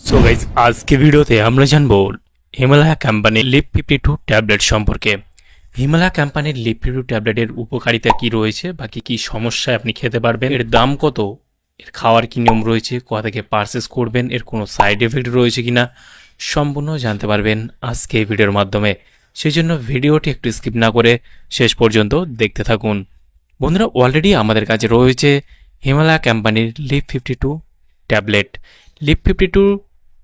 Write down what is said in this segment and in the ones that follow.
So guys আজকে ভিডিওতে আমরা জানব হিমালয়া কোম্পানির লিপ ফিফটি টু ট্যাবলেট সম্পর্কে। হিমালয়া কোম্পানির লিপ ফিফটি ট্যাবলেটের উপকারিতা কি রয়েছে বা কি কি সমস্যায় আপনি খেতে পারবেন? এর দাম কত? এর খাওয়ার কি নিয়ম রয়েছে? কোথা থেকে পারচেস করবেন? এর কোনো সাইড এফেক্ট রয়েছে কিনা? সম্পূর্ণ জানতে পারবেন আজকে ভিডিওর মাধ্যমে। সেই জন্য ভিডিওটি একটু স্কিপ না করে শেষ পর্যন্ত দেখতে থাকুন। বন্ধুরা অলরেডি আমাদের কাছে রয়েছে হিমালয়া কোম্পানির Liv fifty two tablet. Liv fifty two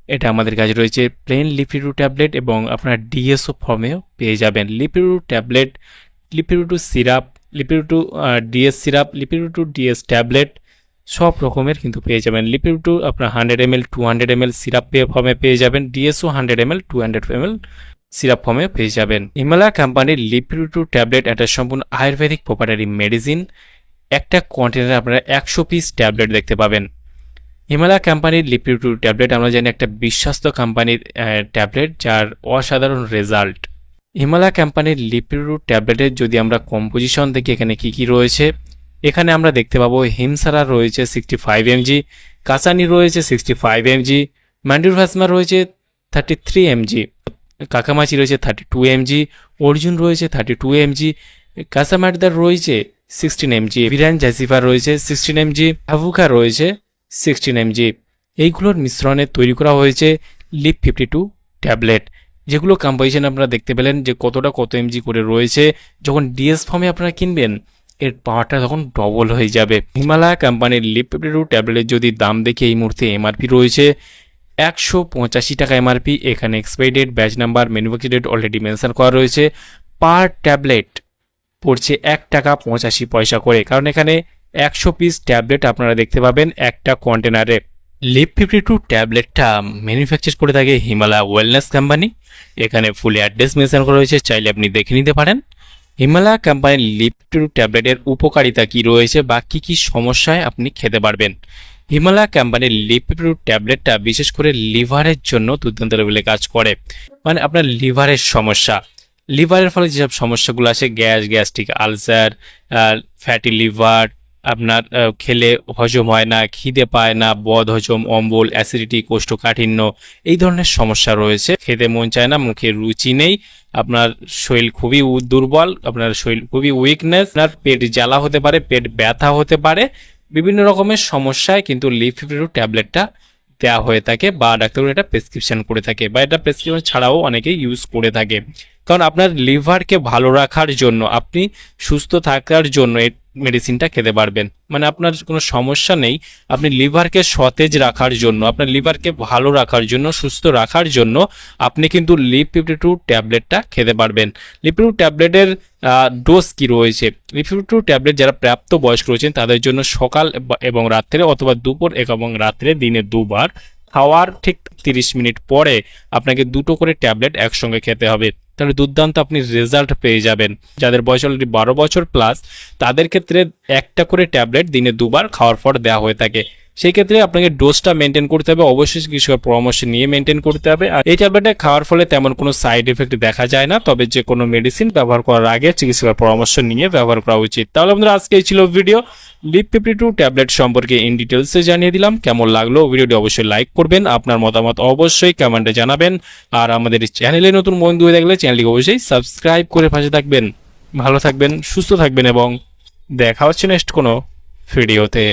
এটা আমাদের কাছে রয়েছে। Plain Liv fifty two tablet এবং আপনার ডিএসও ফর্মেও পেয়ে যাবেন। Liv fifty two tablet Liv fifty two syrup Liv fifty two DS syrup Liv fifty two DS tablet সব রকমের কিন্তু পেয়ে যাবেন। লিপ টু আপনার hundred M L two hundred M L syrup ফর্মে পেয়ে যাবেন। DSO hundred M L two hundred M L syrup ফর্মে পেয়ে যাবেন। হিমালয়া কোম্পানির লিপ ফিফটি টু ট্যাবলেট একটা সম্পূর্ণ আয়ুর্বেদিক প্রপার্টারি মেডিসিন একটা কন্টেনারে আপনারা একশো পিস ট্যাবলেট দেখতে পাবেন। হিমালয়া কোম্পানির লিপিড টু ট্যাবলেট, আমরা জানি একটা বিশ্বস্ত কোম্পানির ট্যাবলেট যার অসাধারণ রেজাল্ট। হিমালয়া কোম্পানির লিপিড ট্যাবলেটের যদি আমরা কম্পোজিশন দেখি, এখানে কি কি রয়েছে? এখানে আমরা দেখতে পাবো হিমসারা রয়েছে সিক্সটি ফাইভ এমজি কাসানি রয়েছে সিক্সটি ফাইভ এমজি ম্যান্ডুর ভাসমা রয়েছে থার্টি থ্রি এমজি কাকামাচি রয়েছে থার্টি টু এমজি অর্জুন রয়েছে থার্টি টু এমজি কাসামারদার রয়েছে সিক্সটিন এমজি বিরান জাসিফা রয়েছে সিক্সটিন এমজি আভুকা রয়েছে সিক্সটিন এমজি এইগুলোর মিশ্রণে তৈরি করা হয়েছে লিপ ফিফটি টু ট্যাবলেট যেগুলো কম্পোজিশন আপনারা দেখতে পেলেন যে কতটা কত এমজি করে রয়েছে। যখন ডিএস ফর্মে আপনারা কিনবেন, এর পাওয়ারটা তখন ডবল হয়ে যাবে। হিমালয়া কোম্পানির লিপ ফিফটি টু ট্যাবলেটের যদি দাম দেখে এই মুহূর্তে এমআরপি রয়েছে, একশো পঁচাশি টাকা এমআরপি এখানে expiry date batch number manufacture date already mention করা রয়েছে। পার ট্যাবলেট পড়ছে এক টাকা পঁচাশি পয়সা করে, কারণ এখানে একশো পিস ট্যাবলেট আপনারা দেখতে পাবেন একটা কন্টেনারে লিপ ফিফটি টু ট্যাবলেটটা ম্যানুফ্যাকচার করে থাকে হিমালয়া ওয়েলনেস কোম্পানি এখানে ফুল অ্যাড্রেস মেনশন করা রয়েছে চাইলে আপনি দেখে নিতে পারেন। হিমালয়া কোম্পানির লিপ টু ট্যাবলেটের উপকারিতা কি রয়েছে বা কী কী সমস্যায় আপনি খেতে পারবেন? হিমালয়া কোম্পানির টু ট্যাবলেটটা বিশেষ করে লিভারের জন্য দুর্দান্ত লেভেলে কাজ করে। মানে আপনার লিভারের সমস্যা। লিভারের ফলে যেসব সমস্যাগুলো আছে gas, gastric ulcer fatty liver আপনার খেলে হজম হয় না, খিদে পায় না, বদ হজম, অম্বল অ্যাসিডিটি কোষ্ঠকাঠিন্য, এই ধরনের সমস্যা রয়েছে। খেতে মন চায় না, মুখে রুচি নেই, আপনার শরীর খুবই দুর্বল, আপনার শরীর খুবই উইকনেস আপনার পেট জ্বালা হতে পারে, পেট ব্যথা হতে পারে, বিভিন্ন রকমের সমস্যায় কিন্তু ফিফটি ট্যাবলেটটা দেওয়া হয়ে থাকে বা ডাক্তারবাবু এটা প্রেসক্রিপশন করে থাকে বা এটা প্রেসক্রিপশন ছাড়াও অনেকেই ইউজ করে থাকে। কারণ আপনার লিভারকে ভালো রাখার জন্য, আপনি সুস্থ থাকার জন্য এই মেডিসিনটা খেতে পারবেন। মানে আপনার কোনো সমস্যা নেই, আপনি লিভারকে সতেজ রাখার জন্য, আপনার লিভারকে ভালো রাখার জন্য, সুস্থ রাখার জন্য আপনি কিন্তু লিপ ফিফটি টু ট্যাবলেটটা খেতে পারবেন। লিপ টু ট্যাবলেটের ডোজ কি রয়েছে? লিপ ফিফটি টু ট্যাবলেট যারা প্রাপ্ত বয়স্ক রয়েছেন, তাদের জন্য সকাল এবং রাত্রে অথবা দুপুর এবং রাত্রে দিনে দুবার খাওয়ার ঠিক তিরিশ মিনিট পরে আপনাকে দুটো করে ট্যাবলেট একসঙ্গে খেতে হবে। তাহলে দুর্দান্ত আপনি রেজাল্ট পেয়ে যাবেন। যাদের বয়স অলরেডি বারো বছর প্লাস তাদের ক্ষেত্রে একটা করে ট্যাবলেট দিনে দুবার খাওয়ার পর দেওয়া হয়ে থাকে। সেই ক্ষেত্রে আপনাকে ডোজটা মেনটেন করতে হবে। অবশ্যই চিকিৎসকের পরামর্শ নিয়ে মেনটেন করতে হবে। আর এই ট্যাবলেটটা খাওয়ার ফলে তেমন কোনো সাইড এফেক্ট দেখা যায় না। তবে যে কোনো মেডিসিন ব্যবহার করার আগে চিকিৎসকের পরামর্শ নিয়ে ব্যবহার করা উচিত। তাহলে আমাদের আজকে এই ছিল video Liv fifty two tablet সম্পর্কে ইন ডিটেলসে জানিয়ে দিলাম। কেমন লাগল ভিডিওটি অবশ্যই লাইক করবেন। আপনার মতামত অবশ্যই কমেন্টে জানাবেন। আর আমাদের চ্যানেলে নতুন বন্ধু হয়ে থাকলে চ্যানেলটিকে অবশ্যই সাবস্ক্রাইব করে পাশে থাকবেন। ভালো থাকবেন, সুস্থ থাকবেন এবং দেখা হচ্ছে নেক্সট কোনো ভিডিওতে